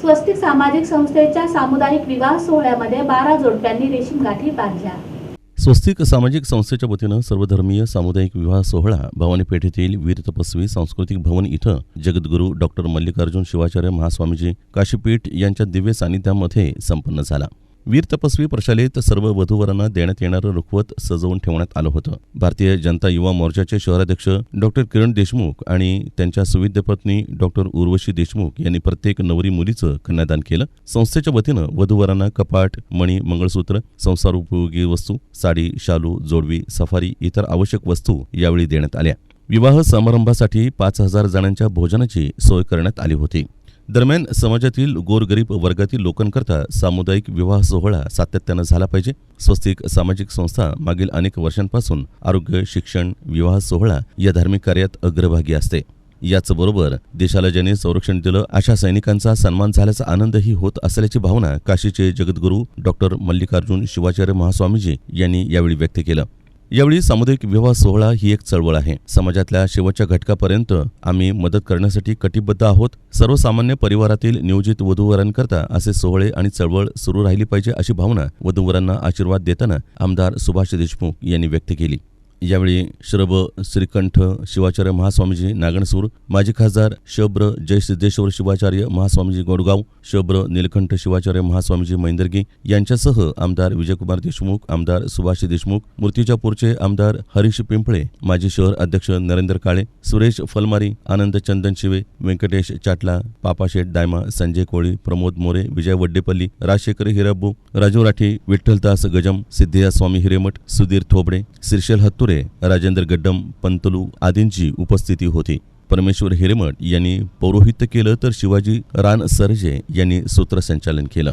स्वस्तिक सामाजिक संस्थेच्या सामुदायिक विवाह सोहळ्यामध्ये बारा जोडप्यांनी रेशीम गाठी बांधल्या. स्वस्तिक सामाजिक संस्थेच्या वतीनं सर्वधर्मीय सामुदायिक विवाह सोहळा भवानी पेठ येथील वीर तपस्वी सांस्कृतिक भवन इथं जगद्गुरू डॉक्टर मल्लिकार्जुन शिवाचार्य महास्वामीजी काशीपीठ यांच्या दिव्य सानिध्यामध्ये संपन्न झाला. वीर तपस्वी प्रशालेत सर्व वधूवरांना देण्यात येणारं रुखवत सजवून ठेवण्यात आलं होतं. भारतीय जनता युवा मोर्चाचे शहराध्यक्ष डॉक्टर किरण देशमुख आणि त्यांच्या सुविद्य पत्नी डॉक्टर उर्वशी देशमुख यांनी प्रत्येक नवरी मुलीचं कन्यादान केलं. संस्थेच्या वतीनं वधूवरांना कपाट मणी मंगळसूत्र संसार उपयोगी वस्तू साडी शालू जोडवी सफारी इतर आवश्यक वस्तू यावेळी देण्यात आल्या. विवाह समारंभासाठी पाच हजार जणांच्या भोजनाची सोय करण्यात आली होती. दरम्यान समाजातील गोरगरीब वर्गातील लोकांकरता सामुदायिक विवाह सोहळा सातत्यानं झाला पाहिजे. स्वस्तिक सामाजिक संस्था मागील अनेक वर्षांपासून आरोग्य शिक्षण विवाह सोहळा या धार्मिक कार्यात अग्रभागी असते. याचबरोबर देशाला ज्यांनी संरक्षण दिलं अशा सैनिकांचा सन्मान झाल्याचा आनंदही होत असल्याची भावना काशीचे जगद्गुरू डॉक्टर मल्लिकार्जुन शिवाचार्य महास्वामीजी यांनी यावेळी व्यक्त केलं. यावेळी सामुदायिक विवाह सोहळा ही एक चळवळ आहे. समाजातल्या शेवटच्या घटकापर्यंत आम्ही मदत करण्यासाठी कटिबद्ध आहोत. सर्वसामान्य परिवारातील नियोजित वधूवरांकरता असे सोहळे आणि चळवळ सुरू राहिली पाहिजे अशी भावना वधूवरांना आशीर्वाद देताना आमदार सुभाष देशमुख यांनी व्यक्त केली. यावेळी श्रभ श्रीकंठ शिवाचार्य महास्वामीजी नागणसूर माजी खासदार शब्र जय सिद्धेश्वर शिवाचार्य महास्वामीजी गोडगाव शब्र निलकंठ शिवाचार्य महास्वामीजी मैंदर्गी यांच्यासह आमदार विजयकुमार देशमुख आमदार सुभाष देशमुख मूर्तिजापूरचे आमदार हरीश पिंपळे माजी शहर अध्यक्ष नरेंद्र काळे सुरेश फलमारी आनंद चंदन शिवे व्यंकटेश चाटला पापाशेठ दायमा संजय कोळी प्रमोद मोरे विजय वड्डेपल्ली राजशेखर हिराबू राजू राठी विठ्ठलदास गजम सिद्धिया स्वामी हिरेमठ सुधीर थोबडे श्रीशैल हत्तूर राजेंद्र गड्डम पंतलू आदींची उपस्थिती होती. परमेश्वर हिरेमठ यांनी पौरोहित्य केलं तर शिवाजी रानसरजे यांनी सूत्रसंचालन केलं.